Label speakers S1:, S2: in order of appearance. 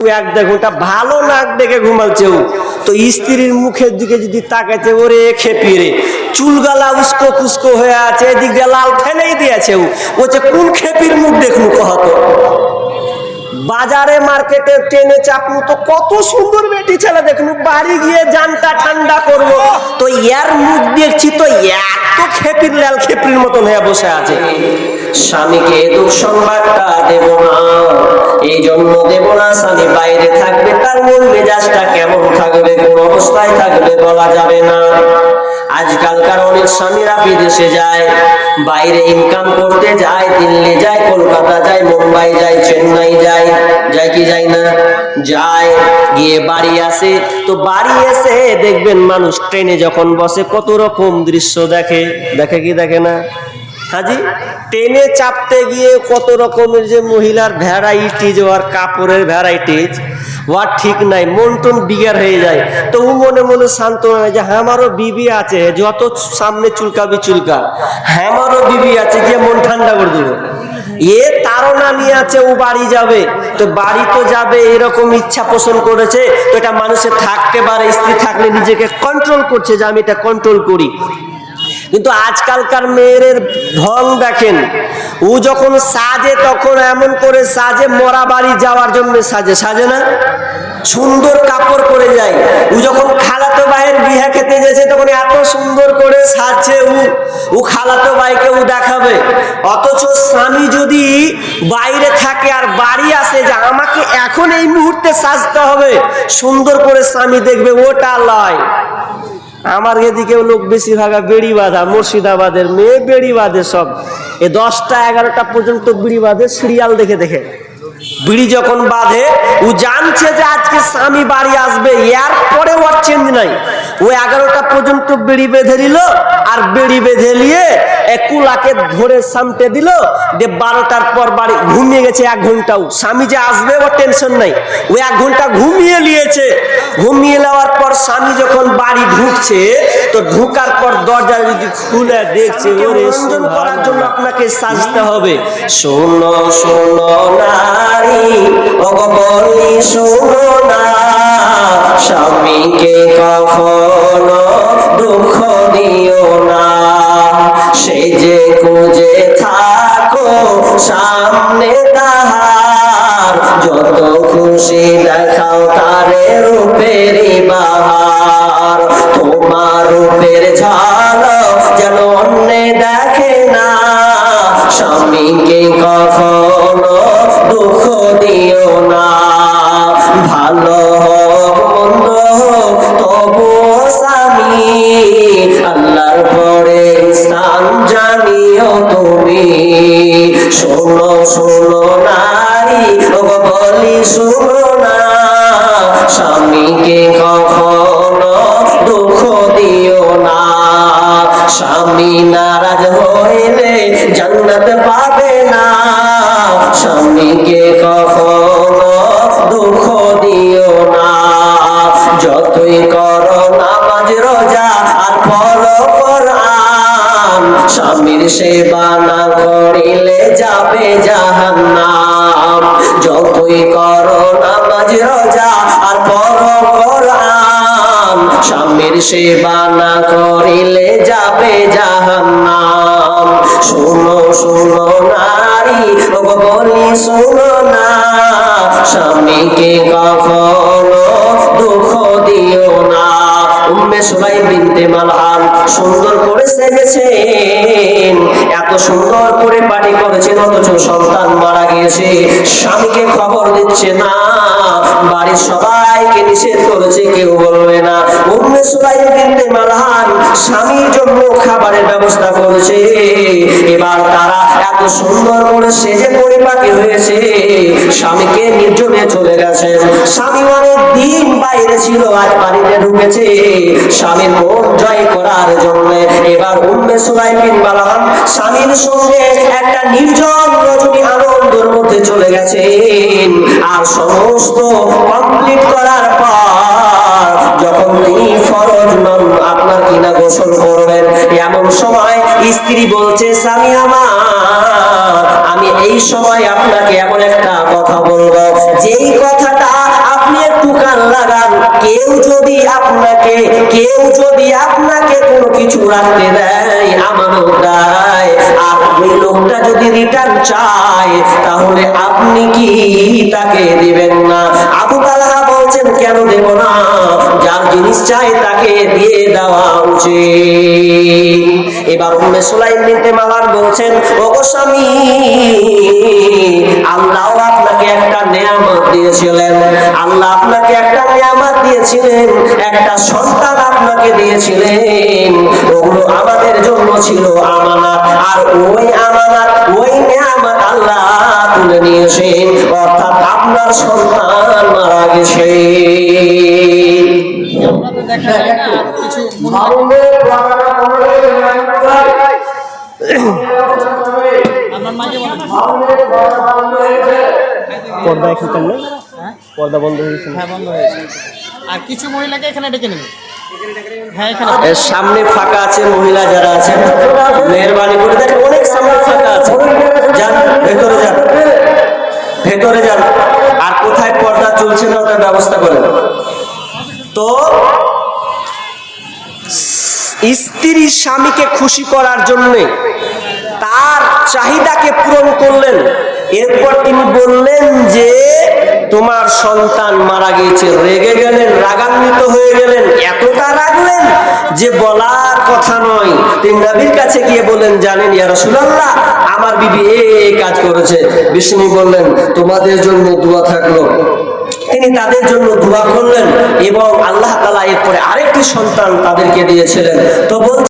S1: এক দেড় ঘণ্টা ভালো নাক ডেকে ও। তো স্ত্রীর মুখের দিকে যদি তাকাইতে ওরে খেপিয়ে রে। চুলগালা উস্কো কুস্কো হয়ে আছে, এদিক দিয়ে লাল ফেলেই দিয়েছে ও। বলছে, কোন খেপির মুখ দেখলু কহতো বাজারে মার্কেটে ট্রেনে চাপলু তো কত সুন্দর বেটি ছেলে দেখলু। বাড়ি গিয়ে জানটা ঠান্ডা করব তো ইয়ার মুখ দেখছি তো এত খেপির লাল খেপির মতন হয়ে বসে আছে। স্বামীকে দুঃসংবাদটা দেব না। এই জন্য দেব না, স্বামী বাইরে থাকবে, তার মন মেজাজটা কেমন থাকবে, কোন অবস্থায় থাকবে বলা যাবে না। আজকালকার অনেক স্বামীরা বিদেশে যায়, বাইরে ইনকাম করতে যায়, দিল্লি যায়, কলকাতা যায়, মুম্বাই যায়, চেন্নাই যায় যায় কি যায় না? যায়, গিয়ে বাড়ি আসে। তো বাড়ি এসে দেখবেন মানুষ ট্রেনে যখন বসে, কত রকম দৃশ্য দেখে। দেখে কি দেখে না? হাজি ট্রেনে চাপতে গিয়ে কত রকমের যে মহিলার ভ্যারাইটিজ আর কাপড়ের ভ্যারাইটিজ ওয়ার ঠিক নাই, মন টন বিগার হয়ে যায়। তো ও মনে মনে শান্ত হয় যে আমারও বিবি আছে, যত সামনে চুলকাবি চুলকা আমারও বিবি আছে যে মন ঠান্ডা করে দেবো। এ তারা নিয়ে আছে, ও বাড়ি যাবে। তো বাড়ি তো যাবে, এরকম ইচ্ছা পোষণ করেছে, তো এটা মানুষের থাকতে পারে, স্ত্রী থাকলে নিজেকে কন্ট্রোল করছে যে আমি এটা কন্ট্রোল করি। কিন্তু আজকালকার মেয়ের ঢং দেখেন। ও যখন সাজে, তখন এমন করে সাজে, মরা বাড়ি যাওয়ার জন্য সাজে। সাজে না? সুন্দর কাপড় পরে যায়। ও যখন খালাতো ভাইয়ের বিহা খেতে গেছে, তখন এত সুন্দর করে সাজছে ও। ও খালাতো ভাইকে ও দেখাবে। অথচ স্বামী যদি বাইরে থাকে আর বাড়ি আসে, যে আমাকে এখন এই মুহূর্তে সাজতে হবে, সুন্দর করে স্বামী দেখবে, ওটা লয়। আমার এদিকেও লোক বেশিরভাগ বেড়ি বাঁধা মুর্শিদাবাদের মেয়ে বেড়ি বাঁধে সব। এ দশটা, এগারোটা পর্যন্ত বিড়ি বাঁধে সিরিয়াল দেখে দেখে। বিড়ি যখন বাঁধে, ও জানছে যে আজকে স্বামী বাড়ি আসবে এর পরে ওর চেঞ্জ নাই। ও এগারোটা পর্যন্ত বেড়ি বেঁধে দিল আর বেড়ি বেঁধে নিয়ে একুলাকে ধরে সামটে দিল যে বারোটার পর বাড়ি ঘুমিয়ে গেছে এক ঘন্টাও। স্বামী যে আসবে ওর টেনশন নাই। ও এক ঘণ্টা ঘুমিয়ে নিয়েছে। ঘুমিয়ে নেওয়ার পর স্বামী যখন বাড়ি ঢুকছে তো ঢুকার পর দরজা যদি খুলে দেখছে ওরে সুন্দর করার জন্য আপনাকে সাজতে হবে। শোনো শোনো নারী অগবলি শোনো না স্বামীকে কখনো দুঃখ দিও না। সে যে খুঁজে থাকো সামনে তাহার, যত খুশি দেখাও তারে রূপেরই স্বামীকে কখনো দুঃখ দিও না। যতই করো নামাজ, রোজা আর ফলো কোরআন, স্বামীর সেবা না করিলে যাবে জাহান্নাম। যতই করো নামাজ, রোজা আর ফলো কোরআন, স্বামীর সেবা না করিলে যাবে জাহান্নাম। শোনো শোনো নারী ও বলি শোনো না, স্বামীকে কখনো দুঃখ দিও না। উম্মে সবাই বিনতে মালহান সুন্দর করে সেজেছেন। এত সুন্দর করে পার্টি করেছেন, অথচ সন্তান মারা গিয়েছে। স্বামীকে খবর দিচ্ছে না, বাড়ির সবাইকে নিষেধ করেছে, কেউ বলবে না। উম্মে সবাই বিনতে মালহান স্বামীর জন্য খাবারের ব্যবস্থা করেছে। এবার তারা এত সুন্দর করে সেজে পরিপাটি হয়েছে। স্বামীকে নির্জনে চলে গেছে। স্বামী অনেক দিন বাইরে ছিল, আজ বাড়িতে ঢুকেছে। স্বামীর মন জয় করার জন্য এবার উম্মে সুলাইমিন বালাম স্বামীর সঙ্গে একটা নির্জন রজনী আনন্দের মধ্যে চলে গেছেন। আর সমস্ত কমপ্লিট করার আপনার কিনা গোসল করবেন? এমন সময় স্ত্রী বলছে স্বামী আমি এই সময় আপনাকে এমন একটা কথা বলব। যেই একটু কান লাগান। কেউ যদি আপনাকে, কেউ যদি আপনাকে কোনো কিছু রাখতে দেয়, আমানত দেয়, আর লোকটা যদি রিটার্ন চায়, তাহলে আপনি কি তাকে দিবেন না? আবু তালহা বলছেন, কেন দেব না? যার জিনিস চাই তাকে দিয়ে দেওয়া উচিত। এবার উম্মে সুলাইম বিনতে মালান বলছেন, ওগো স্বামী, আল্লাহ আপনাকে একটা নেয়ামত দিয়েছিলেন। আল্লাহ আপনাকে একটা নেয়ামত দিয়েছিলেন, একটা সন্তান আপনাকে দিয়েছিলেন। ওগুলো আমাদের জন্য ছিল আমানত, আর ওই আমানত, ওই নেয়ামত আল্লাহ তুলে নিয়েছেন। অর্থাৎ আপনার সন্তান মারা গেছে। পর্দা এখানকার নেই? পর্দা বন্ধ হয়েছে
S2: হ্যাঁ বন্ধ হয়েছে আর কিছু মহিলাকে এখানে ডেকে নেবে? হ্যাঁ এখানে
S1: সামনে ফাঁকা আছে মহিলা যারা আছেন। মেহরবানি করে দেখেন অনেক সামনে ফাঁকা আছে। যান ভেতরে যান। ভেতরে যান। আর কোথায় পর্দা চলছে না ওটার ব্যবস্থা করেন। তো স্ত্রী স্বামীকে খুশি করার জন্যে তার চাহিদাকে পূরণ করলেন। এরপর তিনি বললেন যে, তোমার সন্তান মারা গিয়েছে, রেগে গেলেন, রাগান্বিত হয়ে গেলেন। এতটা রাগলেন যে বলার কথা নয়। তিনি নবীর কাছে গিয়ে বললেন, জানেন ইয়া রাসূলুল্লাহ, আমার বিবি এই কাজ করেছে। বিষ্ণু বললেন, তোমাদের জন্য দোয়া থাকল। তিনি তাদের জন্য দোয়া করলেন এবং আল্লাহ তালা এরপরে আরেকটি সন্তান তাদেরকে দিয়েছিলেন। তো বলছে